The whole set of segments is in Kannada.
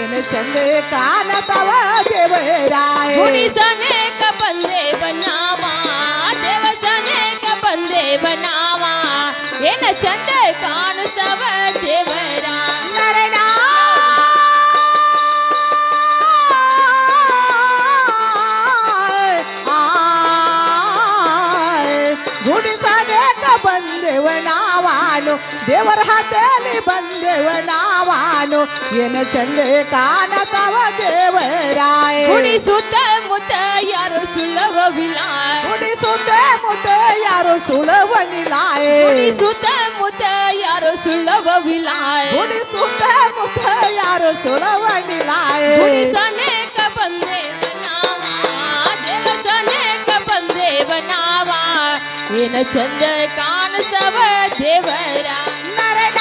ಏನು ಚಂದ ಕಾಣತವ ದೇವರಾಯ ಗುಡಿಸನೇಕ ಬಂದೆ ಬನಾವ ದೇವಸನೇಕ ಬಂದೆ ಬನಾವ ಏನ ಚಂದ ಕಾಣಿಸ್ತವ ದೇವರ ನರನ ನಾವಾನು ದೇವರ ಹಾತಲ್ಲಿ ಬಂದೆವ ನಾವಾನು ಏನು ಚಂದ ಕಾಣತವ ದೇವರಾಯ ಗುಡಿ ಸುತ್ತ ಮುತ್ತ ಯಾರು ಸುಳ್ಳವಿಲ್ಲ ಗುಡಿ ಸುತ್ತ ಮುತ್ತ ಯಾರು ಸುಳವನಿಲಾಯೆ ಗುಡಿ ಸುತ್ತ ಮುತ್ತ ಯಾರು ಸುಳ್ಳವಿಲ್ಲ ಗುಡಿ ಸುತ್ತ ಮುತ್ತ ಯಾರು ಸುಳವನಿಲಾಯೆ ಗುಡಿಸನೇಕ ಬಂದೆ ಬನಾವ ದೇವಸನೇಕ ಬಂದೆ ಬನಾವ ಏನ ಚಂದ ಕಾಣಿಸ್ತವ ದೇವರ ನರನ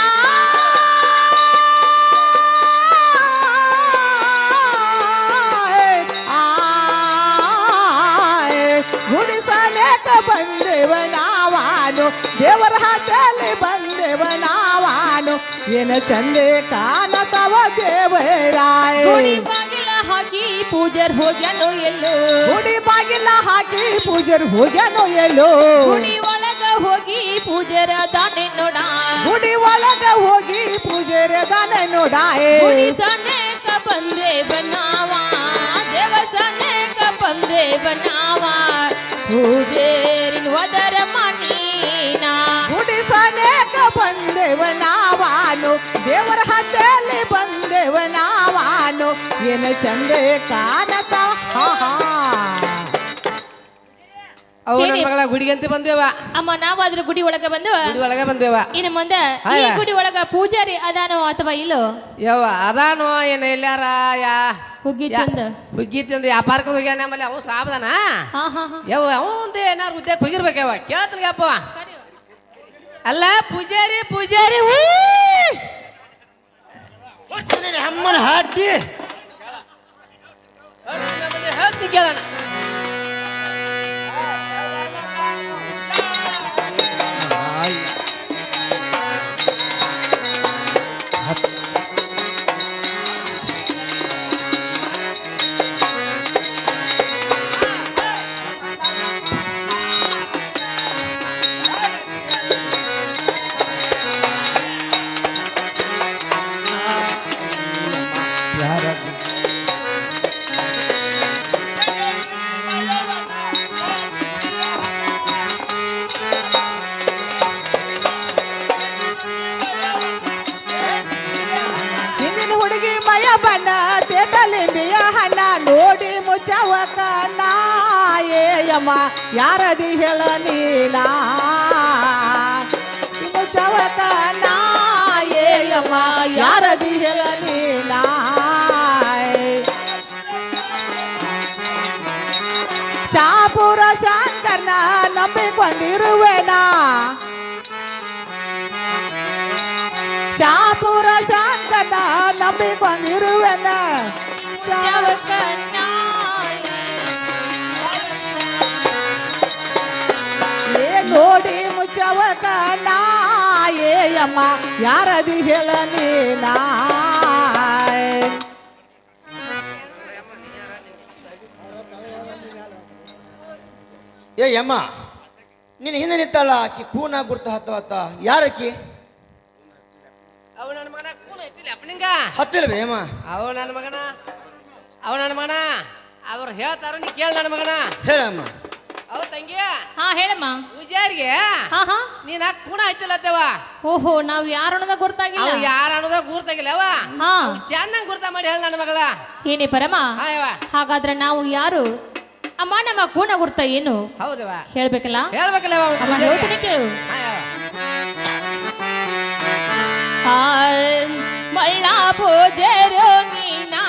ಗುಡಿಸಲೇಕ ಬಂದೆವ ನಾವಾನು ದೇವರ ಹಾತಲ್ಲಿ ಬಂದೆವ ನಾವಾನು ಏನ ಚಂದೆ ಕಾಣತವ ದೇವರಾಯ ಗುಡಿ ಬಾಗಿಲ ಹಾಕಿ ಪೂಜರ್ ಹೋಗ್ಯಾನೋ ಎಲ್ಲೋ ಗುಡಿ ಬಾಗಿಲ ಹಾಕಿ ಪೂಜರ್ ಹೋಗ್ಯಾನೋ ಎಲ್ಲೋ ಗುಡಿ ಒಳಗ ಹೋಗಿ ಪೂಜರ ದಾನೆ ನೋಡ ಗುಡಿ ಒಳಗ ಹೋಗಿ ಪೂಜೆರೆ ದಾನ ನೋಡಾಯೆ ಗುಡಿ ಸನೇಕ ಬಂದೆ ಬನಾವ ದೇವಸನೇಕ ಬಂದೆ ಬನಾವ ಪೂಜೇರಿನ ವದರ ಮನೀನಾ. ಗುಡಿ ಸನೇಕ ಬಂದೆವ ನಾವಾನು ದೇವರ ಹತ್ತಲ್ಲಿ ಬಂದೆವ ನಾವಾನು ಏನು ಚಂದೆ ಕಾಣತ ಅವು ನನ್ನ. ಮಗಳ ಗುಡಿಗಂತೆ ಬಂದೇವ ಅಮ್ಮ ನಾವಾದ್ರೂ ಗುಡಿ ಒಳಗೆ ಬಂದವ? ಗುಡಿ ಒಳಗೆ ಬಂದೇವ ಇನ್ನು ಮುಂದೆ ಈ. ಗುಡಿ ಒಳಗ ಪೂಜಾರಿ ಅದಾನೋ ಅಥವಾ ಇಲ್ಲೋ? ಯವ್ವ ಅದಾನೋ ಏನ ಇಲ್ಲಾರ ಯಾ? ಹುಗ್ಗಿ ತಿಂದು. ಹುಗ್ಗಿ ತಿಂದು ವ್ಯಾಪಾರಕ್ಕೆ ಹೋಗ್ಯಾನ ಆಮೇಲೆ ಅವ ಸಾಬದಾನ ಯವ್ವ ಅವ ಒಂದೇ ಏನಾರು ಉದ್ಯೋಗ ಹೋಗಿರ್ಬೇಕವ ಕೇಳ್ತಾನೆ ಅಲ್ಲ ಪೂಜಾರಿ ಪೂಜಾರಿ ಹಮ್ಮನ ಹಾಟಿ ಹೇಳ್ತೀನಿ ಕೇಳಣ ಏಯಮ್ಮ ಯಾರದಿ ಹೇಳ ನೀನಾ ಚಾಪುರ ಶಂಕರ್ನ ನಂಬಿಕೊಂಡಿರುವೆನಾ ಚಾಪುರ ಶಂಕರ್ನ ನಂಬಿಕೊಂಡಿರುವೆನ ಚಾ- ಏಯಮ್ಮ ಯಾರದಿ ಹೇಳ ನೀನಾ ಏ ಯಮ್ಮ ನೀನು ಹಿಂದೆ ನಿಂತಲ್ಲ ಆಕಿ ಕೂನ ಗುರ್ತ ಹತ್ತವತ್ತ? ಯಾರಕ್ಕಿ? ಅವ ನನ್ನ ಮಗನ ಕೂನ ಐತಿಲ್ಲ ಅಪ್ಪನಿಂಗ ಹತ್ತಿಲ್ವೇ ಅಮ್ಮ ಅವ ನನ್ನ ಮಗನ ಅವ ನನ್ನ ಮಗನ ಅವ್ರು ಹೇಳ್ತಾರ ನೀ ಕೇಳ ನನ್ನ ಮಗನ. ಹೇಳಮ್ಮ. ಅವ ತಂಗಿ ಹಾ ಹೇಳಮ್ಮ. ಪೂಜಾರಿಗೆ? ಹಾ ಹಾ. ನೀನ್ ಕೂನ ಐತಿಲ್ಲ ಅತ್ತವ ಓಹೋ ನಾವ್ ಯಾರು ಅನ್ನೋದ ಗೊತ್ತಾಗಿಲ್ಲ ಅವ ಯಾರ ಅನ್ನೋದ ಗುರ್ತಾಗಿಲ್ಲವ ಹಾ. ಚೆನ್ನಾಗಿ ಗುರ್ತ ಮಾಡಿ ಹೇಳ ನನ್ನ ಮಗಳ. ಏನೇ ಪರಮ? ಹಾ ಯವ್ವ. ಹಾಗಾದ್ರೆ ನಾವು ಯಾರು? ಅಮ್ಮ ನಮ್ಮ ಕೂಣ ಗುರ್ತ ಏನು? ಹೌದವ ಹೇಳ್ಬೇಕಲ್ಲ? ಹೇಳ್ಬೇಕಲ್ಲ ಅವ ಅಮ್ಮ ಹೇಳ್ತೀನಿ ಕೇಳು. ಹಾ ಯವ್ವ. ಆ, ಮಳ್ಳ ಪೂಜೆರೋ ನೀನಾ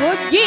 ಹುಗ್ಗಿ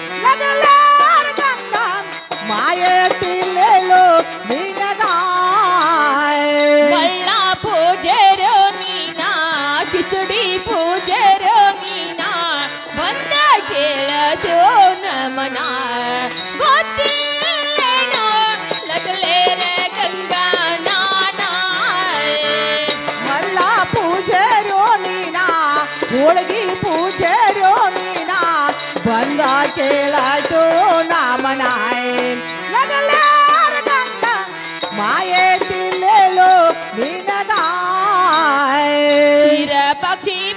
केला तो ना मनाए लागल्यावर गंग मायेतील लोक निनगाय पक्षी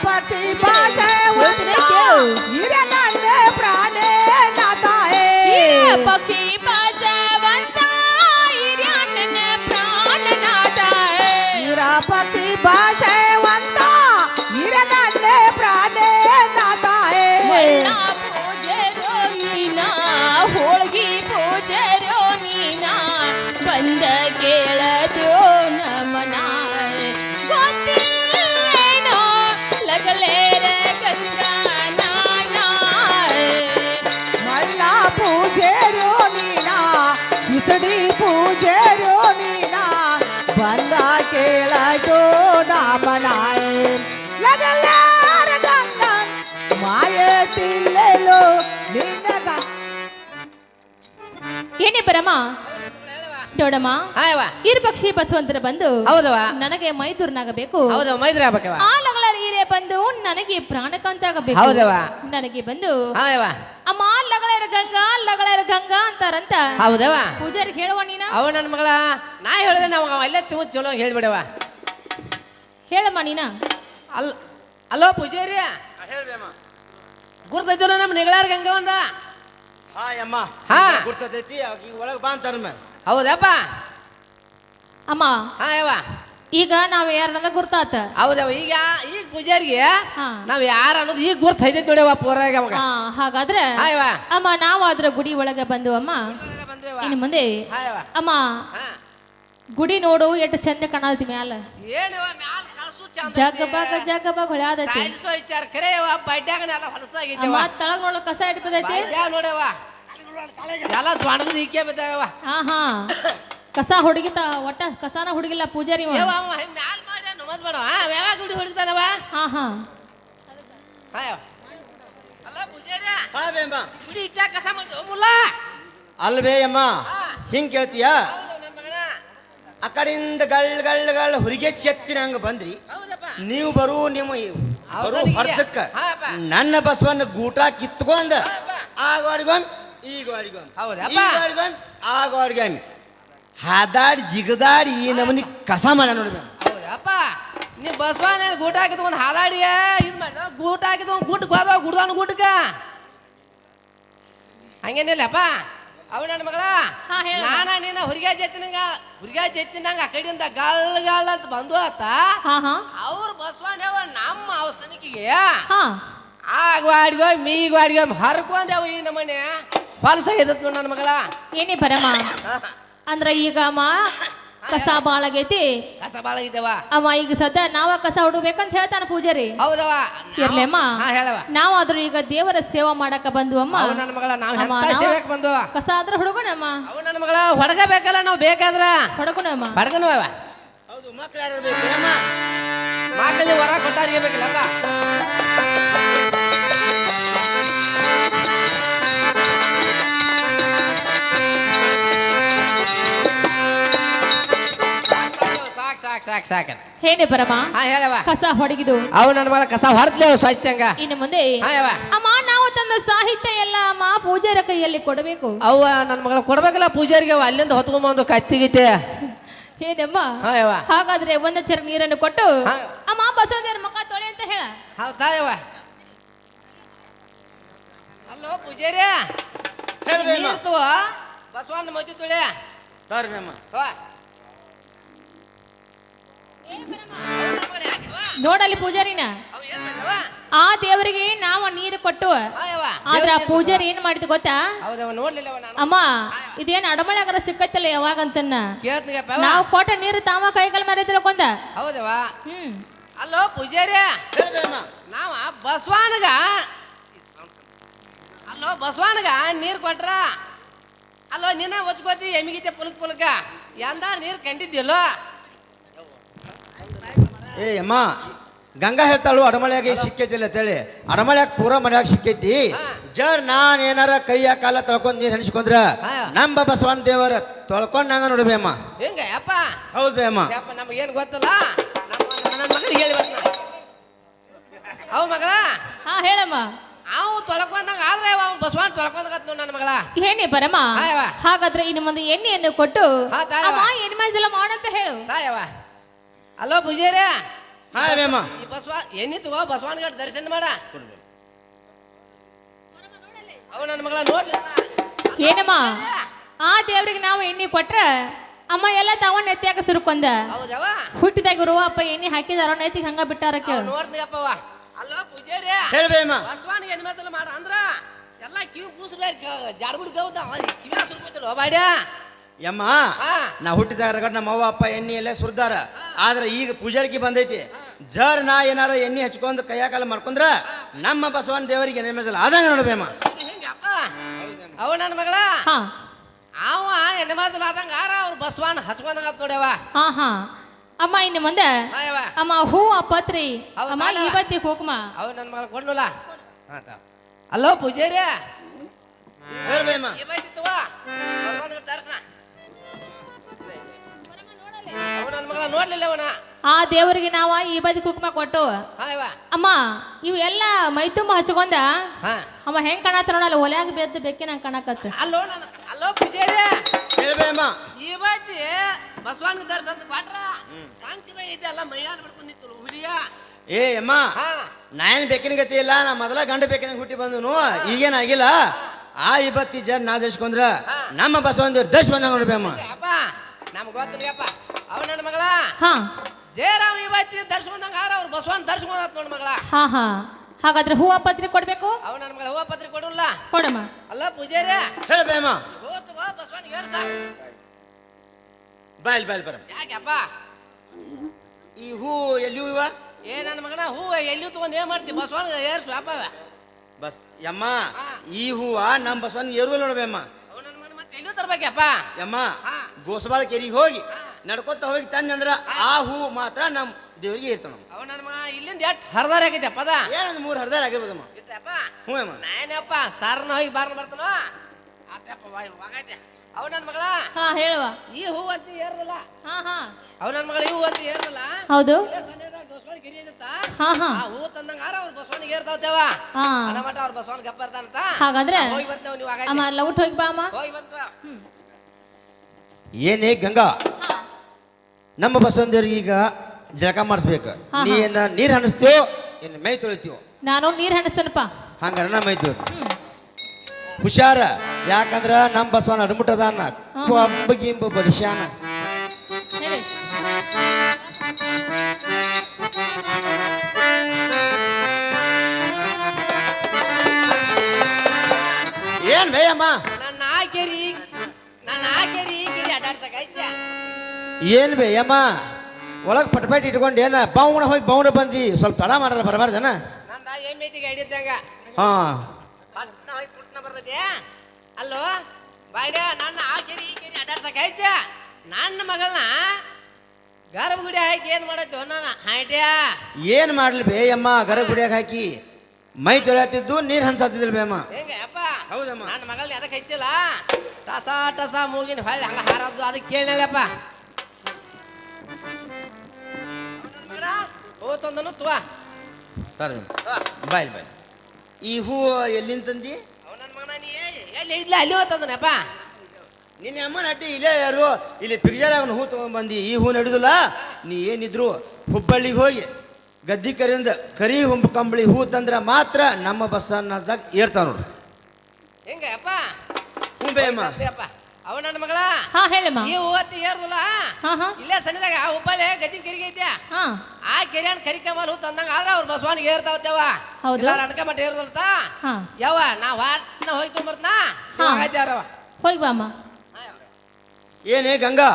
पक्षी प्राण नाताय पक्षी बाजवंता प्राण नाताय पक्षी बाजा ಪರಮ? ದೊಡಮ್ಮ ಈರ್ಪಕ್ಷಿ ಇರ್ ಪಕ್ಷಿ ಬಸವಂತರ ಬಂದು ಹೌದವ ನನಗೆ ಮೈದೂರ್ನಾಗಬೇಕು. ಹೌದವ ಮೈದ್ರಿ ಆಗ್ಬೇಕವ ಆ ಲಗಳ ನೀರೇ ಬಂದು ನನಗೆ ಪ್ರಾಣಕಂತಾಗಬೇಕು. ಹೌದವ ನನಗೆ ಬಂದು ಅಮ್ಮ ಲಗಳರ ಗಂಗಾ ಲಗಳರ ಗಂಗಾ ಅಂತಾರಂತ ಹೌದವ ಪೂಜಾರಿ ಹೇಳುವ ನೀನ? ಅವ ನನ್ನ ಮಗಳ ನಾ ಹೇಳ್ದೆ ನಾವು ಅವ ಅಲ್ಲೇ ತಿಮ್ಮ ಚಲೋ ಹೇಳ್ಬಿಡವ ಹೇಳಮ್ಮ ನೀನ. ಅಲ್ ಅಲ್ಲೋ ಪೂಜಾರಿ ಗುರ್ತೈತೋ ನಮ್ಮ ನಿಗಳಾರ ಗಂಗವಂದ ಹಾ. ಅಮ್ಮ ಹಾ. ಗುರ್ತದೈತಿ? ಈಗ ಒಳಗೆ ಬಾ ಅಂತಾರ ಹೌದಪ್ಪ. ಅಮ್ಮ ಹಾ ಯವ್ವ ಈಗ ನಾವ್ ಯಾರನ್ನ ಗುರ್ತಾತ? ಹೌದವ ಈಗ ಈಗ ಪೂಜಾರಿಗೆ ಹಾ. ನಾವ್ ಯಾರ ಅನ್ನೋದು ಈಗ ಗುರ್ತ ಐತೈತಿ ನೋಡ್ಯವ ಪೂರಾಗ ಅವಾಗ. ಹಾ ಹಾಗಾದ್ರೆ ಹಾ ಯವ್ವ ಅಮ್ಮ ನಾವಾದ್ರ ಗುಡಿ ಒಳಗೆ ಬಂದು ಅಮ್ಮ. ನಿಮ್ಮ ಇನ್ನು ಮುಂದೆ ಹಾ ಯವ್ವ ಅಮ್ಮ ಹಾ. ಗುಡಿ ನೋಡು ಎಷ್ಟು ಚಂದ ಕಾಣಲ್ತಿ ಮ್ಯಾಲ. ಏನವ ಮ್ಯಾಲ? ಜಗಬಗ ಜಗ ಬಾಗ ಜಗ ಬಾಗ ಹೊಳ್ಯಾದೈತಿ ಟೈಲ್ಸು ಐಚಾರ ಖರೆ ಯವ್ವ ಬಡ್ಡ್ಯಾಗನ ಎಲ್ಲ ಹೊಲಸಾಗೈತಿ ಅಮ್ಮ ತಳಗ್ ನೋಡು ಕಸ ಇಟ್ಬಿದೈತಿ. ಯಾವ ಎಲ್ಲ ದ್ವಾಣದ ಈಕೆ ಬಿದ್ದಾವ ಹಾ ಹಾ. ಕಸ ಹುಡುಗಿತ ಒಟ್ಟ ಕಸಾನ ಹುಡುಗಿಲ್ಲ ಪೂಜಾರಿ ಇವ. ಯವ್ವ ಅವ ಹಿಂಗ್ ಮ್ಯಾಲ್ ಮಾಡಿ ನಮಾಜ್ ಮಾಡವ ಯಾವಾಗ ಗುಡಿ ಹೊಡಿತಾನವ ಹಾ ಹಾ. ಅಲ್ಲ ಪೂಜಾರಿ. ಹಾ ಬೇಮ್ಮ ಗುಡಿ ಇಟ್ಟ ಕಸ ಮಾಡಿ ಮುಲ್ಲ. ಅಲ್ವೇ ಅಮ್ಮ. ಹಾ. ಹಿಂಗ್ ಕೇಳ್ತೀಯ? ಆ ಕಡೆಯಿಂದ ಗಳ್ ಗಳ್ ಗಳ್ ಹುರಿಗೆ ಚೆತ್ತಿನ ಹಂಗ ಬಂದ್ರಿ. ನೀವು ಬರು ನಿಮ್ಮ ಬರು ಅವಸರಿಗೆ. ಹೊಡ್ದಕ್ಕ ಹಾ, ಅಪ್ಪ. ನನ್ನ ಬಸವನ್ನ ಗೂಟ ಕಿತ್ಕೊಂಡ. ಆ ಗಾಡಿಗೊಮ್ ಈ ಗಾಡಿಗೊಮ್ ಹೌದಪ್ಪ. ಈ ಗಾಡಿಗೊಮ್ ಆ ಗಾಡಿಗೊಮ್ ಹಾದಾಡಿ ಜಿಗದಾಡಿ ಈ ನಮನಿ ಕಸ ಮಾಡ ನೋಡಿ ನೀ ಬಸವನ ಗೂಟ ಹಾಕಿದ್ ಒಂದು ಹಾದಾಡಿ ಇದು ಮಾಡಿದ ಗೂಟ ಹಾಕಿದ್ ಒಂದು ಗುಡ್ ಗೋದ ಗುಡ್ದಾನ ಗುಡ್ಕ? ಹಂಗೇನಿಲ್ಲಪ್ಪ. ಅವ ನನ್ನ ಮಗಳ? ಹಾ, ಹೇಳು. ನಾನ ನೀನ ಹುರಿಗ ಜತ್ತಿನಂಗ ಹುರಿಗ ಜತ್ತಿನಂಗ ಆ ಕಡೆಯಿಂದ ಗಾಲ್ ಗಾಲ್ ಅಂತ ಬಂದು ಆತ. ಹಾ ಹಾ. ಅವ್ರ ಬಸವಾನ ನಮ್ಮ ಅವಸನಿಕಿಗೆ ಹಾ. ಆ ಗಾಡಿಗೋ ಮೀ ಗಾಡಿಗೋ ಹರ್ಕೊಂಡೆವ ಈ ನಮ್ಮನೆ. ಆಗಿದತ್ ನೋಡ್ ನನ್ನ ಮಗಳ. ಏನೇ ಬರಮ್ಮ ಅಂದ್ರ ಈಗ ಅಮ್ಮ ಕಸ ಬಾಳಾಗೈತಿ. ಕಸ ಬಾಳ ಇದ್ದವ ಅವ ಈಗ ಸದ್ಯ ನಾವ ಕಸ ಹುಡುಬೇಕಂತ ಹೇಳ್ತಾನ ಪೂಜಾರಿ. ಹೌದವ ಇರ್ಲಮ್ಮ ಹಾ ಹೇಳವ ನಾವಾದ್ರೂ ಈಗ ದೇವರ ಸೇವಾ ಮಾಡಕ ಬಂದು ಅಮ್ಮ ಅವ ನನ್ನ ಮಗಳ ನಾವ್ ಅಮ್ಮ, ಎಂತ ನಾವು- ಸೇವೆಕ್ ಬಂದವ ಕಸ ಆದ್ರ ಹುಡುಗಣಮ್ಮ ಅವ ನನ್ನ ಮಗಳ ಹೊಡಗಬೇಕಲ್ಲ ನಾವು ಬೇಕಾದ್ರ? ಹೊಡಗೋಣಮ್ಮ ಅಮ್ಮ ಅವ? ಹೌದು ಮಕ್ಳು ಯಾರು ಬೇಕು? ಅಮ್ಮ. ಮಕ್ಕಳಿಗೆ ಹೊರ ಕೊಟ್ಟಾರಿಗೆ ಬೇಕಲ್ಲಪ್ಪ. ಸಾಕ್ ಸಾಕ್ ಸಾಕ್ ಸಾಕ್ ಹೇಳಿ ಬರಮ್ಮ ಹಾ ಹೇಳವ ಕಸ ಹೊಡಗಿದು ಅವ ನನ್ನ ಮಗಳ ಕಸ ಹೊರತ್ಲೆ ಸ್ವಚ್ಛಂಗ ಇನ್ನು ಮುಂದೆ ಹಾ ಅಮ್ಮ ನಾವು ತಂದ ಸಾಹಿತ್ಯ ಎಲ್ಲ ಅಮ್ಮ ಪೂಜಾರ ಕೈಯಲ್ಲಿ ಕೊಡಬೇಕು. ಅವ್ವ ನನ್ನ ಮಗಳ ಕೊಡಬೇಕಲ್ಲ ಪೂಜಾರಿಗೆ ಅವ ಅಲ್ಲಿಂದ ಹೊತ್ಕೊಂಬಂದು ಕತ್ತಿಗಿತ್ತೆ. ಹೇಳಮ್ಮ ಹಾ ಹಾಗಾದ್ರೆ ಒಂದು ಚರ ನೀರನ್ನು ಕೊಟ್ಟು ಹಾ. ಅಮ್ಮ ಬಸವದೇವ್ರ ಮುಖ ತೊಳೆ ಅಂತ ಹೇಳ. ಹೌದಾ ಯವ್ವ ಅಲ್ಲೋ ಪೂಜಾರಿ ಹೇಳ್ಬೇ ಅಮ್ಮ. ನೀರ್ ತಗೋ, ಬಸವಣ್ಣ ಮದ್ದಿ ತುಳಿ ತರ್ಬೇ ಅಮ್ಮ. ನೋಡಲ್ಲಿ ಪೂಜಾರಿನ? ಆ ದೇವರಿಗೆ ನಾವು ನೀರು ಕೊಟ್ಟು, ಆದ್ರೆ ಆ ಪೂಜಾರಿ ಏನ್ ಮಾಡಿದ್ ಗೊತ್ತಾ? ಅಮ್ಮ, ಇದೇನ್ ಅಡಮಳಗರ ಸಿಕ್ಕತ್ತಲ್ಲ ಯಾವಾಗ ಅಂತನ್ನ. ನಾವು ಕೊಟ್ಟ ನೀರು ತಾವ ಕೈಕಾಲ್ ಮಾರಿದ್ರ ಕೊಂದ? ಹೌದವ ಹ್ಮ್. ಅಲ್ಲೋ ಪೂಜಾರಿ, ನಾವ ಬಸವಾನಗ, ಅಲ್ಲೋ ಬಸವಾನಗ ನೀರು ಕೊಟ್ರ? ಅಲ್ಲೋ ನಿನ್ನ ಒಚ್ಕೋತಿ ಎಮಿಗಿತೆ ಪುಲ್ಕ್ ಪುಲ್ಕ. ಎಂದ ನೀರ್ ಕಂಡಿದ್ದಿಲ್ಲೋ? ಏ ಅಮ್ಮ ಗಂಗಾ ಹೇಳ್ತಾಳು ಅಡಮಳ್ಯಾಗ ಸಿಕ್ಕೈತಿಲ್ಲ ಅಂತೇಳಿ. ಅಡಮಳ್ಯಾಗ ಪೂರ ಮನ್ಯಾಗ ಸಿಕ್ಕೈತಿ. ಜರ್ ನಾನ್ ಏನಾರ ಕೈಯ ಕಾಲ ತೊಳ್ಕೊಂಡ್ ನೀರು ಹಣಿಸ್ಕೊಂಡ್ರ. ನಮ್ಮ ಬಸವಣ್ಣ ದೇವರ ತೊಳ್ಕೊಂಡ್ ನಂಗ ನೋಡ್ಬೇ ಅಮ್ಮ. ಹಿಂಗ ಅಪ್ಪ? ಹೌದು ಬೇಮ್ಮ ಯಪ್ಪ ನಮಗೇನು ಗೊತ್ತಲ್ಲ? ನಮ್ಮ ನನ್ನ ಮಗನಿಗೆ ಹೇಳಿ ಅವ ಮಗಳ ಹಾ ಹೇಳಮ್ಮ. ಅವ ತೊಳ್ಕೊಂಡಂಗ ಆದ್ರೆ ಅವ ಬಸವಣ್ಣ ತೊಳ್ಕೊಂಡಾಗತ್ ನೋಡ್ ನನ್ನ ಮಗಳ. ಏನೇ ಬರಮ್ಮ. ಹಾಗಾದ್ರೆ ಇನ್ನು ಮುಂದೆ ಎಣ್ಣೆಯನ್ನು ಕೊಟ್ಟು. ಅಮ್ಮ ಎಣ್ಣೆ ಮೈಸೆಲ್ಲ ಮಾಡಂತ ಹೇಳು. ತಾಯವ್ವ ಅಲೋ ಪೂಜಾರಿ ಹಾಯ್ ಬೇಮ್ಮ. ಈ ಬಸವ ಎಣ್ಣಿ ತಗೋ ಬಸವಣ್ಣ ಗಡ್ ದರ್ಶನ ಮಾಡ. ಅವ ನನ್ನ ಮಗಳ ನೋಡ್ಲಿಲ್ಲ ಏನಮ್ಮ? ಆ ದೇವ್ರಿಗೆ ನಾವು ಎಣ್ಣೆ ಕೊಟ್ರ ಅಮ್ಮ ಎಲ್ಲ ತಗೊಂಡ್ ಎತ್ತಿಯಾಕ ಸುರ್ಕೊಂದ. ಹೌದವ? ಹುಟ್ಟಿದಾಗ ಇರುವ ಅಪ್ಪ ಎಣ್ಣೆ ಹಾಕಿದಾರ ನೈತಿಗೆ ಹಂಗ ಬಿಟ್ಟಾರ ಕೇಳು. ನೋಡ್ತೀಯಪ್ಪವ ಅಲ್ಲೋ ಪೂಜಾರಿ ಹೇಳಿ ಬೇಮ್ಮ. ಬಸವಣ್ಣಿಗೆ ಎಣ್ಣೆ ಮಾಡ ಅಂದ್ರ ಎಲ್ಲ ಕಿವಿ ಕೂಸಲ ಜಾಡ್ಬಿಡ್ ಗೌದ ಕಿವಿ ಸುರ್ಕೋತಿಲ್ಲ ಬಾಡ್ಯ. ಯಮ್ಮ ಹಾ. ನಾ ಹುಟ್ಟಿದಾಗ ನಮ್ಮ ಅವ್ವ ಅಪ್ಪ ಎಣ್ಣೆ ಎಲ್ಲ ಸುರಿದಾರ. ಆದ್ರೆ ಈಗ ಪೂಜಾರಿಗೆ ಬಂದೈತಿ. ಜರ್ ನಾ ಏನಾರ ಎಣ್ಣೆ ಹಚ್ಕೊಂಡು ಕೈಯಾಕಾಲ ಮಾಡ್ಕೊಂಡ್ರ ನಮ್ಮ ಬಸವನ ದೇವರಿಗೆ ನೆಮ್ಮದಿಲ್ಲ ಆದಂಗ ನೋಡ್ಬೇಮ್ಮ ಅಪ್ಪ ಅವ ನನ್ನ ಮಗಳ? ಹಾ. ಅವ ಎಣ್ಣೆ ಮಸಾಲ ಆದಂಗ ಆರ ಅವ್ರ ಬಸವಣ್ಣ ಹಚ್ಕೊಂಡಾಗ ನೋಡ್ಯವ ಹಾ ಹಾ. ಅಮ್ಮ ಇನ್ನು ಮುಂದೆ ಅಮ್ಮ ಹೂವ ಪತ್ರಿ. ಹೌದಾ? ಅಮ್ಮ ಇವತ್ತಿ ಹೋಗಮ್ಮ ಅವ ನನ್ನ ಮಗಳ ಕೊಡ್ಲಲ್ಲ ಅಲ್ಲೋ ಪೂಜಾರಿ? ಹೇಳ್ಬೇಮ್ಮ ಇವತ್ತಿತ್ತು ದರ್ಶನ ನನ್ನ ಮಗಳ ನೋಡ್ಲಿಲ್ಲ ಅವನ. ಆ ದೇವರಿಗೆ ನಾವ ಈ ಬದಿ ಕುಕ್ಮ ಕೊಟ್ಟು ಅಮ್ಮ ಇವೆಲ್ಲ ಎಲ್ಲ ಮೈ ತುಂಬ ಹಚ್ಕೊಂಡ? ಹಾ. ಅಮ್ಮ ಹೆಂಗ್ ಕಾಣತ್ತ ನೋಡಲ್ಲ ಒಲ್ಯಾಗ ಬೆದ್ದು ನಂಗೆ ಕಾಣಕತ್ತ. ಅಲ್ಲೋ ನಾನು ಅಲ್ಲೋ ಪೂಜಾರಿ ಹೇಳ್ಬೇಮ್ಮ ಇವತ್ತಿ ಬಸವಣ್ಣ ದರ್ಶನ ಪಾಟ್ರ. ಸಾಂಕಿದ ಐತೆ ಅಲ್ಲ ಮೈಯಾಲ್ ಬಿಡ್ಕೊಂಡು ನಿಂತು ಹುಲಿಯ. ಏ ಅಮ್ಮ ಹಾ. ನಾ ಏನ್ ಬೇಕಿನ ಗತಿ ಇಲ್ಲ ನಾ ಮೊದಲ ಗಂಡ ಬೆಕ್ಕಿನ ಹುಟ್ಟಿ ಬಂದನು ಈಗೇನಾಗಿಲ್ಲ ಆ ಇಪ್ಪತ್ತಿ ಜನ ನಾ ದರ್ಶಕೊಂಡ್ರ ನಮ್ಮ ಬಸವಣ್ಣ ದೇವ್ರ ದರ್ಶ ಬಂದಂಗ ನೋಡ್ಬೇಮ್ಮ ನಮ್ಮ ನಮ್ಗೆ ಗೊತ್ತಿಲ್ಲಪ್ಪ ಅವ ನನ್ನ ಮಗಳ? ಹಾ. ಜಯರಾಮ್ ಇವತ್ತಿ ದರ್ಶನ ಬಂದಂಗ ಆರ ಅವ್ರು ಬಸವಣ್ಣ ದರ್ಶನ ನೋಡ್ ಮಗಳ. ಹಾ ಹಾ. ಹಾಗಾದ್ರೆ ಹೂವ ಪತ್ರಿ ಕೊಡ್ಬೇಕು? ಅವ ನನ್ನ ಮಗಳ ಹೂವ ಪತ್ರಿಕೆ ಕೊಡಲ್ಲ. ಕೊಡಮ್ಮ. ಅಲ್ಲ ಪೂಜಾರಿ ಹೇಳ್ಬೇಮ ಹೋತು ಬಸವಣ್ಣ ಏರ್ಸ. ಬೈಲ್ ಬೈಲ್ ಬರ. ಯಾಕೆಪ್ಪ ಈ ಹೂ ಎಲ್ಲಿ ಇವ? ಏ ನನ್ನ ಮಗನ ಹೂ ಎಲ್ಲಿ ತಗೊಂಡ್ ಏನ್ ಮಾಡ್ತಿ? ಬಸವನ್ ಏರ್ಸು ಅಪ್ಪ ಬಸ್ ಯಮ್ಮ ಈ ಹೂವ ನಮ್ಮ ಬಸವಣ್ಣ ಏರುವಲ್ಲ ನೋಡ್ಬೇಮ್ಮ ಅವ ನನ್ನ ಮಗನ ಮತ್ತೆ ಎಲ್ಲಿ ತರ್ಬೇಕಪ್ಪ ಯಮ್ಮ ಹಾ. ಗೋಸಬಾಳ ಕೆರಿಗೆ ಹೋಗಿ ನಡ್ಕೊತ ಹೋಗಿ ತಂದಂದ್ರ ಆ ಹೂ ಮಾತ್ರ ನಮ್ ದೇವ್ರಿಗೆ ಇರ್ತಾವ ನಮ್ಮ ಅವ ನನ್ನ ಮಗ ಇಲ್ಲಿಂದ ಎಟ್ ಹರ್ದಾರ ಆಗೈತೆ ಪದ ಏನೊಂದು ಮೂರು ಹರ್ದಾರ ಆಗಿರ್ಬೋದಮ್ಮ ಇತ್ತಪ್ಪ? ಹ್ಞೂ ಅಮ್ಮ. ನಾನೇನಪ್ಪ ಸಾರನ ಹೋಗಿ ಬಾರ್ನ ಬರ್ತಾನೋ? ಆತಪ್ಪ ವಾಗೈತೆ. ಅವ ನನ್ನ ಮಗಳ? ಹಾ ಹೇಳುವ. ಈ ಹೂ ಅಂತ ಏರಲ್ಲ ಹಾ ಹಾ. ಅವ ನನ್ನ ಮಗಳ ಈ ಹೂ ಅಂತ ಏರಲ್ಲ ಹೌದು. ಹಾ ಹಾ. ಆ ಹೂ ತಂದಂಗ ಆರ ಅವ್ರ ಹಾ. ಅನಮಟ ಅವ್ರ ಬಸವಣ್ಣ ಗಪ್ಪ ಇರ್ತಾನಂತ? ಹಾಗಾದ್ರೆ ಹೋಗಿ ಬರ್ತೇವ ನೀವು ಆಗೈತೆ ಅಮ್ಮ ಲೌಟ್ ಹೋಗಿ ಬಾ ಅಮ್ಮ. ಹೋಗಿ ಬಂತ ಏನೇ ಗಂಗಾ. ನಮ್ಮ ಬಸವಂದಿಯವ್ರಿಗೆ ಈಗ ಜಳಕ ಮಾಡಿಸ್ಬೇಕು. ನೀ ಏನ ನೀರು ಹಣಿಸ್ತೀವೋ ಏನು ಮೈ ತೊಳಿತೀವೋ ನಾನು ನೀರ್ ಹಣಿಸ್ತೇನಪ್ಪ. ಹಂಗಾರ ನಾ ಮೈ ತೊಳಿತ ಹುಷಾರ ಯಾಕಂದ್ರ ನಮ್ಮ ಬಸವನ ಅಡ್ಮುಟ್ಟದಾನ. ಕೊಂಬ ಗಿಂಬ ಬಲಿಶಾನ ಏನ್ ಬೇಯಮ್ಮ ಏನ್ ಬೇಯಮ್ಮ ಒಳಗೆ ಪಟ್ಪೇಟ್ ಇಟ್ಕೊಂಡು ಏನ ಬೌಣ ಹೋಗಿ ಬೌಣ ಬಂದಿ. ಸ್ವಲ್ಪ ತಡ ಮಾಡಲ್ಲ ಬರಬಾರ್ದೇನ? ನಂದ ಏ ಮೀಟಿಗೆ ಹಿಡಿದಂಗ ಹಾ. ಪಟ್ನ ಹೋಗಿ ಪುಟ್ನ ಬರ್ತೈತಿ ಅಲ್ಲೋ ಬಾಯ್ಡ ನನ್ನ ಆ ಕೆರಿ ಈ ಕೆರಿ ಅಡ್ಡಾಡ್ಸಕೈತೆ ನನ್ನ ಮಗಳನ್ನ ಗರ್ಭಗುಡಿ ಹಾಕಿ ಏನು ಮಾಡತ್ತೋ ನಾನು ಹಾಯ್ಟ್ಯಾ ಏನು ಮಾಡ್ಲಿ ಬೇಯಮ್ಮ ಗರ ಗುಡಿಯಾಗ ಹಾಕಿ? ಮೈ ತೊಳೆಯತ್ತಿದ್ದು ನೀರ್ ಹನ್ಸತ್ತಿದ್ದಿಲ್ಲ ಬೇಯಮ್ಮ ಹೆಂಗೆ ಅಪ್ಪ? ಹೌದಮ್ಮ. ನನ್ನ ಮಗಳನ್ನ ಎದಕ್ಕೆ ಹಚ್ಚಿಲ್ಲ? ಟಸ ಟಸ ಮೂಗಿನ ಹೊಳ್ಳಿ ಹಂಗ ಹಾರದ್ದು ಅದಕ್ಕೆ ಕೇಳಿನಲ್ಲಪ್ಪ. ಓ ತಂದನು ತುವ. ತರ್ರಿ. ಬಾಯ್ ಬಾಯ್ ಈ ಹೂ ಎಲ್ಲಿಂದ ತಂದಿ? ಅವ ನನ್ನ ಮಗನ ನೀ ಎಲ್ಲಿ ಇಲ್ಲ ಅಲ್ಲಿ ಹೋತಂದನಪ್ಪ ನಿನ್ನ ಅಮ್ಮನ ಅಡ್ಡಿ ಇಲ್ಲೇ ಯಾರು? ಇಲ್ಲಿ ಪಿಗ್ಜಾರಾಗ ಹೂ ತಗೊಂಡ್ಬಂದು ಈ ಹೂ ನಡೆದಿಲ್ಲ? ನೀ ಏನಿದ್ರು ಹುಬ್ಬಳ್ಳಿಗೆ ಹೋಗಿ ಗದ್ದಿ ಕರಿಂದ ಕರಿ ಹುಂಬ ಕಂಬಳಿ ಹೂ ತಂದ್ರ ಮಾತ್ರ ನಮ್ಮ ಬಸ್ಸನ್ನದಾಗ ಏರ್ತಾವ ನೋಡ್ರಿ ಹೆಂಗಪ್ಪ ಹ್ಞೂ ಬೇಯಮ್ಮ ಅವ ನನ್ನ ಮಗಳ. ಹಾ ಹೇಳಮ್ಮ ಈ ಹೂವತ್ತಿ ಏರ್ದಲ್ಲ ಹಾ ಹಾ. ಇಲ್ಲೇ ಸಣ್ಣದಾಗ ಆ ಉಪ್ಪಲೆ ಗದ್ದಿನ ಕೆರಿಗೆ ಐತೆ. ಹಾ. ಆ ಕೆರೆಯನ್ ಕರಿಕಮಲ್ ಹೂ ತಂದಂಗ ಆದ್ರ ಅವ್ರ ಬಸವನಿಗೆ ಏರ್ತಾವತ್ತೇವ ಹೌದು. ಅಡ್ಕಮಟ್ಟ ಏರ್ದಲ್ತ? ಹಾ. ಯಾವ ನಾ ವಾಟ್ನ ಹೋಗಿ ತೊಂಬರ್ತನ ಹಾ. ಯಾರವ? ಹೋಗಿ ಬಾ ಅಮ್ಮ. ಏನೇ ಗಂಗಾ.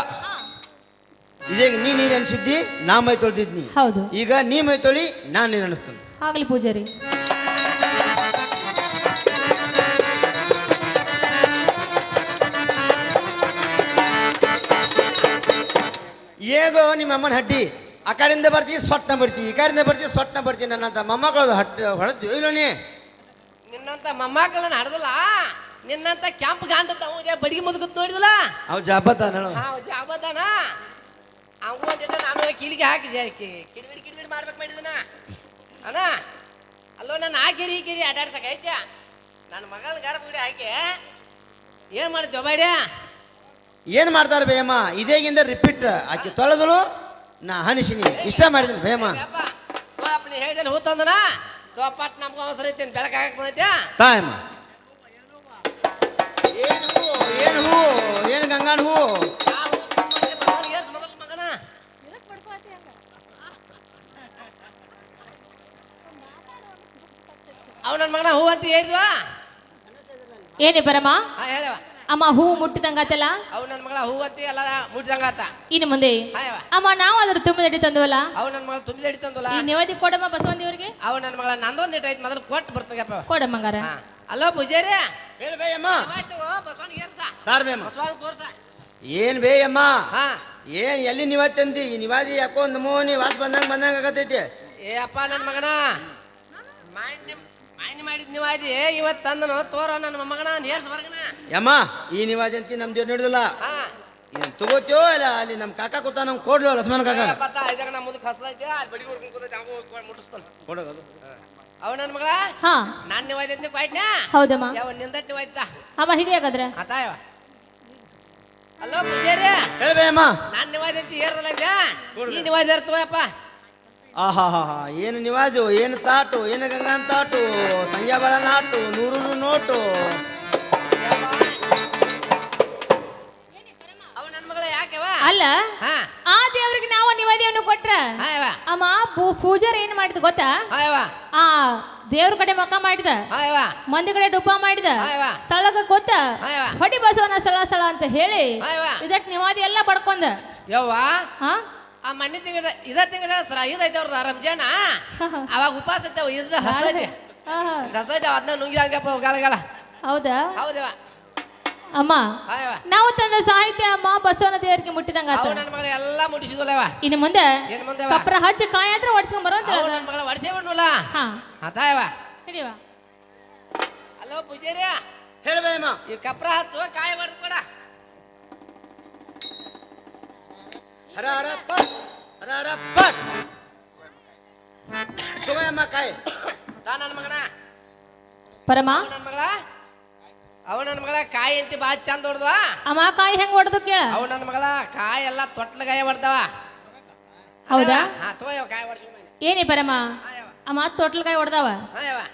ಇದೇಗ ನೀ ನೀರು ಅನ್ಸಿದ್ದಿ ನಾ ಮೈ ತೊಳ್ದಿದ್ನಿ. ಹೌದು. ಈಗ ನೀ ಮೈ ತೊಳಿ ನಾನು ನೀರು ಅನಿಸ್ತಾನೆ. ಆಗ್ಲಿ ಪೂಜಾರಿ. ಹೇಗೋ ನಿಮ್ಮ ಅಮ್ಮನ ಹಡ್ಡಿ ಆ ಕಡೆಯಿಂದ ಬರ್ತೀವಿ ಸೊಟ್ಟನ ಬರ್ತೀವಿ ಈ ಕಡೆಯಿಂದ ಬರ್ತೀವಿ ಸೊಟ್ಟನ ಬರ್ತೀವಿ ನನ್ನಂತ ಮೊಮ್ಮಗಳು ಹಟ್ಟಿ ಹೊಡೆದ್ವಿ ಇಲ್ಲ ನೀ? ನಿನ್ನಂತ ಮೊಮ್ಮಕ್ಕಳನ್ನ ಹಡ್ದಲ್ಲ ನಿನ್ನಂತ ಕ್ಯಾಂಪ್ ಗಾಂಡ ಬಡಿಗೆ ಮುದುಕ ನೋಡಿದಲ್ಲ ಅವ್ ಜಾಬತಾನ ಜಾಬದಾನ ಹಂಗೂ ಒಂದಿಟ್ಟು ನಾನು ಕಿಲಿಗೆ ಹಾಕಿ ಜಾಕಿ ಕಿಡಿಬಿಡಿ ಕಿಡಿಬಿಡಿ ಮಾಡ್ಬೇಕು ಮಾಡಿದನ. ಅಣ್ಣ ಅಲ್ಲೋ ನಾನು ಆ ಕಿರಿ ಈ ಕಿರಿ ಅಡ್ಡಾಡ್ಸಕ್ಕೆ ನನ್ನ ಮಗಳ ಗರ್ಭಗುಡಿ ಹಾಕಿ ಏನು ಮಾಡ್ತೀವ ಬೇಡ ಏನ್ ಮಾಡ್ತಾರೆ ಬೇಯಮ್ಮ ಇದೇಗಿಂದ ರಿಪೀಟ್ ಆಕೆ ತೊಳೆದಳು ನಾ ಹನಿಸಿನಿ. ಇಷ್ಟ ಮಾಡಿದ್ದೀನಿ ಬೇಯಮ್ಮ ಹೇಳಿದ್ರೆ ತೋಪ ನೀ ಹೇಳಿದಲ್ಲಿ ಹೂ ತಂದನ? ತೋಪಟ್ ನಮ್ಗೆ ಅವಸರ ಐತಿ ಬೆಳಗ್ಗೆ ಹಾಕಕ್ಕೆ ಬಂದೈತೆ ತಾಯಮ್ಮ. ಏನು ಹೂ ಏನು ಹೂ ಏನು ಗಂಗಾಣ ಹೂ? ಅವ್ ನನ್ನ ಮಗನ ಹೂ ಅಂತ ಹೇಳಿದ್ವಾ? ಏನಿ ಬರಮ್ಮ ಹೇಳವ ಅಮ್ಮ ಹೂ ಮುಟ್ಟಿದಂಗಾತಲ್ಲ ಅವ್ ನನ್ನ ಮಗಳ ಹೂ ಹತ್ತಿ ಎಲ್ಲ ಮುಟ್ಟಿದಂಗಾತ ಇನ್ನು ಮುಂದೆ? ಅಮ್ಮ ನಾವು ಅದ್ರ ತುಂಬ ಅಡಿ ತಂದವಲ್ಲ? ಅವ್ ನನ್ನ ಮಗಳ ತುಂಬಿದ ಹಿಡಿತಂದಲ್ಲ ಈ ನಿವೇದಿ ಕೊಡಮ್ಮ ಬಸವಂದಿವ್ರಿಗೆ ಅವ್ ನನ್ನ ಮಗಳ ನಂದೊಂದು ಇಟ್ಟು ಐತಿ ಮೊದಲು ಕೊಟ್ಟು ಬರ್ತಗಪ್ಪ ಕೊಡಮ್ಮಂಗಾರ ಹಾ. ಅಲೋ ಪೂಜಾರಿ? ಹೇಳು ಬೇಯಮ್ಮ ಬಸವಣ್ಣ ಏರ್ಸ. ಸಾರ್ ಬೇಯಮ್ಮ ಬಸವನಿಗೆ ತೋರ್ಸ. ಏನ್ ಬೇಯಮ್ಮ ಹಾ. ಏನ್ ಎಲ್ಲಿ ನಿವತ್ತಂದಿ ಈ ನಿವಾದಿ ಯಾಕೋ ಒಂದು ಮೂನಿ ವಾಸ ಬಂದಂಗ ಬಂದಂಗ ಆಗತೈತಿ. ಏ ಅಪ್ಪ ನನ್ನ ಮಗನ. ಮಾನ್ಯ ಮಾಡಿದ್ ನಿವಾದಿ ಇವತ್ತು ತಂದನು ತೋರೋ ನನ್ನ ಮಗನ ನೇರ್ಸ್ ಬರ್ಗನ ಯಮ್ಮ ಈ ನಿವಾದಿ ಅಂತ ನಮ್ ದೇವ್ರು ನಡೆದಿಲ್ಲ. ತಗೋತೀವೋ ತಗೋತ್ಯೋ ಇಲ್ಲ ಅಲ್ಲಿ ನಮ್ ಕಾಕ ಕೂತ ನಮ್ ಕೊಡ್ಲ ಲಕ್ಷ್ಮಣ ಕಾಕ ಪತ್ತ ಇದಾಗ ನಮ್ಮ ಮುಂದಕ್ಕೆ ಹಸ್ಲೈತೆ ಅಲ್ಲಿ ಬಡಿ ಹುಡ್ಕೊಂಡು ಕೂತೈತೆ ಅವ ಮುಟ್ಟಿಸ್ತಾನೆ ಕೊಡೋದು ಅವ ನನ್ನ ಮಗಳ? ಹಾ. ನಾನು ಕ್ವಾಯ್ಟ್ನಾ ಹೌದಮ್ಮ. ಯಾವ ಆಯ್ತಾ ಅಮ್ಮ ಹಿಡಿಯಾಗದ್ರ? ಆತಾಯವ ಅಲ್ಲೋ ಪೂಜಾರಿ. ಹೇಳ್ದೆ ಅಮ್ಮ. ನಾನು ನಿವಾದ ಅಂತ ಏರ್ದಲ್ಲ ಈ ನಿವಾದ ಇರ್ತವಪ್ಪ ಆಹಾ ಹಾ ಹಾ ಏನು ನಿವಾಜು ಏನು ತಾಟು ಏನು ಗಂಗಾನ್ ತಾಟು ಸಂಜೆ ಬಳ ನಾಟು ನೂರು ನೋಟು. ಅವ ನನ್ನ ಮಗಳ ಯಾಕೆವ ಅಲ್ಲ ಹಾ. ಆ ದೇವ್ರಿಗೆ ನಾವು ನಿವೇದ್ಯವನ್ನು ಕೊಟ್ರ? ಅಮ್ಮ ಪೂ- ಪೂಜಾರಿ ಏನ್ ಮಾಡಿದ ಗೊತ್ತಾ? ಆ ದೇವ್ರ ಕಡೆ ಮಕ್ಕ ಮಾಡಿದ? ಮಂದಿ ಕಡೆ ಡುಬ್ಬ ಮಾಡಿದ? ತಳಗ ಗೊತ್ತ? ಹೊಡಿ ಬಸವನ ಸಲ ಸಲ ಅಂತ ಹೇಳಿ ಇದಕ್ಕೆ ನಿವಾದಿ ಎಲ್ಲ ಪಡ್ಕೊಂಡ. ಯವ್ವಾ. ಹಾ ಆ ಮನೆ ತಿಂಗಳ ಇದ ತಿಂಗಳ ಸರ ಇದೈತೆ ಅವ್ರದ ರಂಜಾನ. ಅವಾಗ ಉಪವಾಸ ಐತೆ ಇದ ಹಸೈತೆ ಆಹಾ. ಹಸೈತೆ ಅದನ್ನ ನುಂಗಿ ಹಂಗಪ್ಪ ಗಾಲ ಗಾಲ. ಹೌದಾ? ಹೌದವ. ಅಮ್ಮ ಹಾ ಯವ ನಾವು ತಂದ ಸಾಹಿತ್ಯ ಅಮ್ಮ ಬಸವನ ದೇವರಿಗೆ ಮುಟ್ಟಿದಂಗ ಅವು ನನ್ನ ಮಗಳ ಎಲ್ಲ ಮುಟ್ಟಿಸಿದಲ್ಲವ ಇನ್ನು ಮುಂದೆ ಏನ್ ಮುಂದೆ ಕಪ್ರ ಹಚ್ಚಿ ಕಾಯಿ ಆದ್ರೆ ಹೊಡ್ಸ್ಕೊಂಡ್ ಬರೋ ಅವು ನನ್ನ ಮಗಳ ವರ್ಷೇ ಬಿಡ್ನಲ್ಲ. ಹಾ. ಅದಾಯವ ಹಿಡಿಯವ. ಅಲ್ಲೋ ಪೂಜಾರಿ ಹೇಳು ಬೇಯಮ್ಮ. ಈ ಕಪ್ರ ಹತ್ತು ಕಾಯಿ ಬಡ್ದು ಹರ ಹರ ಪಟ್ ಹರ ಹರ ಪಟ್ ತಗೋಯಮ್ಮ ಕಾಯಿ. ತಾ ನನ್ನ ಮಗನ. ಪರಮ? ಅವ ನನ್ನ ಮಗಳ. ಅವ ನನ್ನ ಮಗಳ ಕಾಯಿ ಅಂತಿ ಬಾ ಚಂದ ಹೊಡ್ದವ. ಅಮ್ಮ ಕಾಯಿ ಹೆಂಗ್ ಹೊಡೆದು ಕೇಳ? ಅವ ನನ್ನ ಮಗಳ ಕಾಯಿ ಎಲ್ಲ ತೊಟ್ಲಗಾಯ ಹೊಡ್ದವ. ಹೌದಾ? ಹಾ ತಗೋಯವ ಕಾಯಿ ಹೊಡ್ಸಿ ಏನಿ ಪರಮ? ಅಮ್ಮ ತೊಟ್ಲಕಾಯಿ ಕಾಯಿ ಹೊಡೆದವ?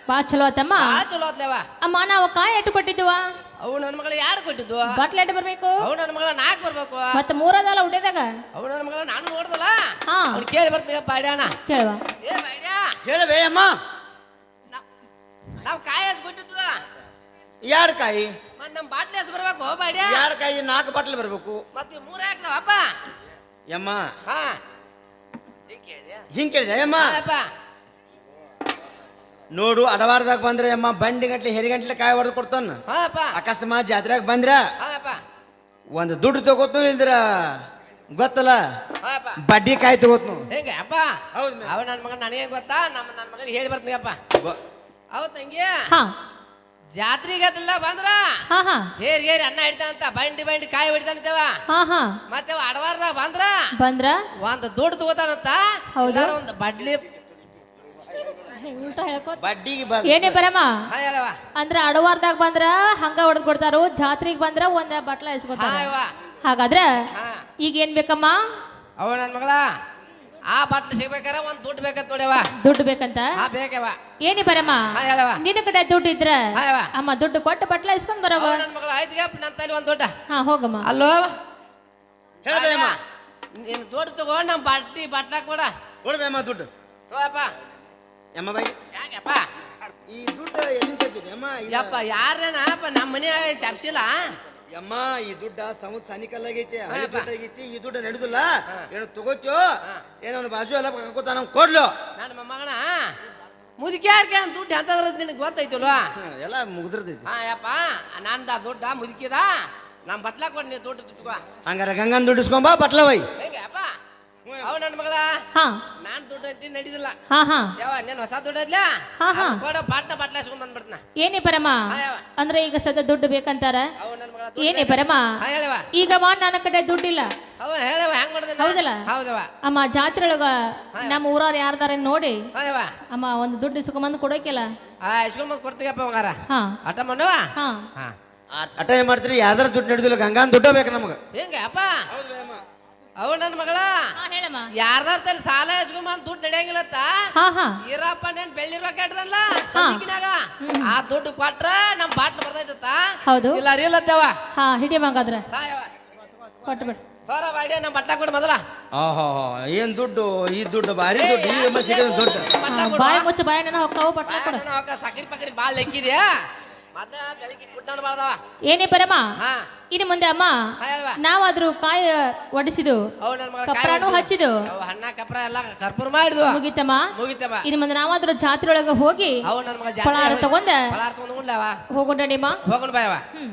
ಬಾ ಚಲೋ ಆತಮ್ಮ? ಚಲೋ ಆತ್ಲೇವ ಅಮ್ಮ ನಾವು ಕಾಯಿ ಎಟ್ಟು ಕೊಟ್ಟಿದ್ವ ಅವು ನನ್ನ ಮಗಳ ಯಾರು ಕೊಟ್ಟಿದ್ದು? ಬಟ್ಲೆಟ್ ಬರ್ಬೇಕು? ಅವು ನನ್ನ ಮಗಳ ನಾಲ್ಕು ಬರ್ಬೇಕು. ಮತ್ತೆ ಮೂರದಲ್ಲ ಉಡ್ಯದಾಗ ಅವು ನನ್ನ ಮಗಳ ನಾನು ನೋಡ್ದಲ್ಲ? ಹಾ. ಅವ್ನು ಕೇಳಿ ಬರ್ತೀಗ ಪಾಡ್ಯಾಣ ಕೇಳುವ. ಏ ಬಾಡ್ಯಾ ಹೇಳು ಬೇಯಮ್ಮ ನಾವು ಕಾಯಿ ಹಸ್ ಕೊಟ್ಟಿದ್ದು. ಯಾರ ಕಾಯಿ? ಮತ್ತೆ ನಮ್ಮ ಬಾಟ್ಲಿ ಹಸ್ ಬರ್ಬೇಕು ಬಾಡ್ಯಾ ಯಾರ ಕಾಯಿ? ನಾಲ್ಕು ಬಟ್ಲು ಬರ್ಬೇಕು. ಮತ್ತೆ ಮೂರ ಮೂರ್ ಹಾಕ್ತಾವಪ್ಪ ಯಮ್ಮ. ಹಾ. ಹಿಂಗೆ ಕೇಳಿದೆ ಹಿಂಗೆ ಕೇಳಿದೆ ಯಮ್ಮ ಹಾಯಪ್ಪ ನೋಡು ಅಡವಾರದಾಗ ಬಂದ್ರೆ ಅಮ್ಮ ಬಂಡಿ ಗಂಟ್ಲೆ ಹೆರಿ ಗಂಟ್ಲೆ ಕಾಯಿ ಹೊಡೆದು ಕೊಡ್ತಾನ. ಅಕಸ್ಮಾತ್ ಜಾತ್ರೆಗೆ ಬಂದ್ರ ಒಂದು ದುಡ್ಡು ತಗೋತು ಇಲ್ದ್ರ ಗೊತ್ತಲ್ಲ? ಬಡ್ಡಿ ಕಾಯಿ ತಗೋತು ಹೆಂಗೆ ಅಪ್ಪ? ಹೌದು. ಅವ ನನ್ನ ಮಗ ನನಗೆ ಗೊತ್ತಾ? ನಮ್ಮ ನನ್ನ ಮಗನಿಗೆ ಹೇಳಿ ಬ- ಅವ ತಂಗಿ? ಹಾ. ಜಾತ್ರೆಗೆ ಅದೆಲ್ಲ ಬಂದ್ರ? ಹೇರಿ ಹಾ. ಹೇರ್ ಅನ್ನ ಹಿಡಿತಾನಂತ ಬಂಡಿ ಬಂಡಿ ಕಾಯಿ ಹೊಡಿತಾನಂತೇವ ಹಾ ಹಾ. ಮತ್ತೆ ಅವ ಅಡವಾರದಾಗ ಬಂದ್ರ? ಬಂದ್ರ? ಒಂದು ದುಡ್ಡು ತಗೋತಾನಂತ? ಒಂದ್ ಬಡ್ಲಿ ಉಲ್ಟಾ ಹೇಳ್ಕೊ ಬಡ್ಡಿಗೆ ಏನೇ ಬರಮ್ಮ ಹೇಳವ ಅಂದ್ರ ಅಡವಾರ್ದಾಗ ಬಂದ್ರ ಹಂಗ ಹೊಡೆದ್ ಕೊಡ್ತಾರು ಜಾತ್ರೆಗೆ ಬಂದ್ರ ಒಂದ್ ಬಟ್ಲ ಹಾ ಇಸ್ಕೊತಾರ ಹಾಗಾದ್ರ ಈಗ ಏನ್ ಬೇಕಮ್ಮ? ಅವ ನನ್ನ ಮಗಳ ಆ ಬಾಟ್ಲಿ ಸಿಗ್ಬೇಕಾರ ಒಂದ್ ದುಡ್ಡು ಬೇಕಂತ ನೋಡ್ಯವ ದುಡ್ಡು ಬೇಕಂತ? ಹಾ ಬೇಕವ ಏನಿ ಬರಮ್ಮ ಹಾ ಹೇಳವ ನಿನ್ನ ಕಡೆ ದುಡ್ಡು ಇದ್ರ ಹಾ ಅಮ್ಮ ದುಡ್ಡು ಕೊಟ್ಟು ಬಟ್ಲ ಇಸ್ಕೊಂಡ್ ಬರೋಗ. ಅವ ನನ್ನ ಮಗಳ ಆಯ್ತು ಗಪ್ಪ ನನ್ನ ತಲೆ ಒಂದ್ ದೊಡ್ಡ. ಹಾ ಹೋಗಮ್ಮ. ಅಲ್ಲೋ? ಹೇಳಮ್ಮ ನೀನು ದುಡ್ಡು ತಗೋ ನಮ್ಮ ಬಟ್ಟಿ ಬಟ್ಲಾಕ್ ಕೊಡ. ಕೊಡ್ಬೇಮ್ಮ ದುಡ್ಡು ತಗೋಪ್ಪ. ಯಮ್ಮ ಬಾಯಿ. ಯಾಕಪ್ಪ? ಈ ದುಡ್ಡು ಎಲ್ಲಿ ತರ್ತೀವಿ ಅಮ್ಮ ಇದು- ಯಪ್ಪ ಯಾರೇನಪ್ಪ ನಮ್ಮ ಮನ್ಯಾಗ ಚಪ್ಸಿಲ್ಲ? ಯಮ್ಮ ಈ ದುಡ್ಡ ಸಮುದ್ರ ಸನಿಕಲ್ಲ ಆಗೈತಿ ಹಾಯಪ್ಪ. ದುಡ್ಡು ಆಗೈತಿ ಈ ದುಡ್ಡ ನಡೆದಿಲ್ಲ. ಹಾ. ಏನು ತಗೋತ್ಯೋ? ಹಾ. ಏನೋ ಬಾಜು ಎಲ್ಲ ಕಕ್ಕೋತಾನ ಕೊಡ್ಲು. ನನ್ನ ಮೊಮ್ಮಗನ ಮುದುಕ್ಯಾರ್ಕೆ ದುಡ್ಡು ಎಂತದ್ರ ನಿನಗೆ ಗೊತ್ತೈತಿಲ್ವಾ ಹ್ಮ್, ಎಲ್ಲ ಮುಗ್ದಿರ್ತೈತಿ. ಹಾ ಯಪ್ಪ ನಂದ ದುಡ್ಡ ಮುದುಕಿದ. ನಮ್ಮ ಬಟ್ಲ ಕೊಡ್ ನೀ ದುಡ್ಡು ತುಟ್ಕೋ ಹಂಗಾರ ಗಂಗನ್ ದುಡ್ಡಿಸ್ಕೊಂಬ ಬಟ್ಲ ಬೈ ಹೇಗೆ ಅಪ್ಪ ಅವ ನನ್ನ ಮಗಳ? ಹಾ. ನಾನ್ ದುಡ್ಡು ಐತಿ ನಡೀದಿಲ್ಲ. ಹಾ ಹಾ. ಯಾವ ನೀನ್ ಹೊಸ ದುಡ್ಡು ಐತ್ಲಾ? ಹಾ, ಹಾ. ಕೊಡ ಬಾಟ್ನ ಬಾಟ್ಲ ಹಸ್ಕೊಂಡ್ ಬಂದ್ಬಿಡ್ತನ. ಏನೇ ಪರಮ? ಅಂದ್ರೆ ಈಗ ಸದ್ಯ ದುಡ್ಡು ಬೇಕಂತಾರ? ಅವ ಮಗಳ ಏನೇ ಪರಮ? ಹಾ ಹೇಳವ ಈಗ ವಾ ನನ್ನ ಕಡೆ ದುಡ್ಡಿಲ್ಲ. ಅವ ಹೇಳವ ಹೆಂಗ್ ಮಾಡ್ದ ಹೌದಲ್ಲ? ಹೌದವ ಅಮ್ಮ ಜಾತ್ರೆ ಒಳಗ ನಮ್ಮ ಊರವ್ರ ಯಾರ್ದಾರ ನೋಡಿ. ಅಮ್ಮ ಒಂದು ದುಡ್ಡು ಇಸ್ಕೊಂಬಂದು ಕೊಡೋಕಿಲ್ಲ ಆ ಇಸ್ಕೊಂಬಂದ್ ಕೊಡ್ತೀಗಪ್ಪ ಮಗಾರ ಹಾ. ಅಟ ಮಾಡವ? ಹಾ. ಹಾ. ಅಟ ಏನ್ ಮಾಡ್ತೀರಿ ಯಾವ್ದಾರ ದುಡ್ಡು ನಡೆದಿಲ್ಲ ಗಂಗಾನ್ ದುಡ್ಡು ಬೇಕು ನಮಗೆ. ಹೆಂಗೆ ಅಪ್ಪ? ಅವ ನನ್ನ ಮಗಳ. ಹಾ ಹೇಳಮ್ಮ. ಯಾರ್ದಾರ ತಲೆ ಸಾಲ ಇಸ್ಕೊಂಬಂದ್ ದುಡ್ಡು ನಡೆಯಂಗಿಲ್ಲತ್ತ? ಹಾ ಹಾ. ಈರಪ್ಪ ನೇನ್ ಬೆಳ್ಳಿ ರೊಕ್ಕ ಇಟ್ಟದಲ್ಲ ಸಂಜಿಕಿನಾಗ ಆ ದುಡ್ಡು ಕೊಟ್ರ ನಮ್ ಬಾಟ್ಲು ಬರ್ತೈತತ್ತ ಹೌದು. ಇಲ್ಲ ಅರಿಯಲ್ಲತ್ತವ ಹಾ ಹಿಡಿಯ ಮಗಾದ್ರ ತಾಯವ ಕೊಟ್ಬಿಡು. ಹೊರ ಬಾಡಿ ನಮ್ಮ ಬಟ್ಟ ಕೊಡು ಮೊದಲ. ಆಹಾ ಏನ್ ದುಡ್ಡು? ಈ ದುಡ್ಡು ಭಾರಿ ದುಡ್ಡು. ಈ ಸಿಗೋದು ದುಡ್ಡು. ಬಾಯಿ ಮುಚ್ಚ ಬಾಯಿ ನನ್ನ ಹೊಕ್ಕವು ಪಟ್ಲ ಕೊಡು. ಸಕ್ರಿ ಪಕ್ರಿ ಬಾಳ್ ಲೆಕ್ಕಿದ್ಯಾ? ಏನೇ ಪರಮ ಇನ್ನು ಮುಂದೆ ಅಮ್ಮ ನಾವಾದ್ರೂ ಕಾಯ ಒಡಿಸಿದು ಕಪ್ರಾನು ಹಚ್ಚಿದು. ಹಣ್ಣ ಕಪ್ರ ಎಲ್ಲ ಕರ್ಪೂರ ಮಾಡಿದ್ವು. ಮುಗಿತಮ್ಮ? ಮುಗಿತಮ್ಮ. ಇನ್ನು ಮುಂದೆ ನಾವಾದ್ರೂ ಜಾತ್ರೆ ಒಳಗ ಹೋಗಿ. ಪಳಾರ ತಗೊಂಡ ಹೋಗೋಣ ಹೋಗೋಣ ಬಾಯವ ಹ್ಮ್.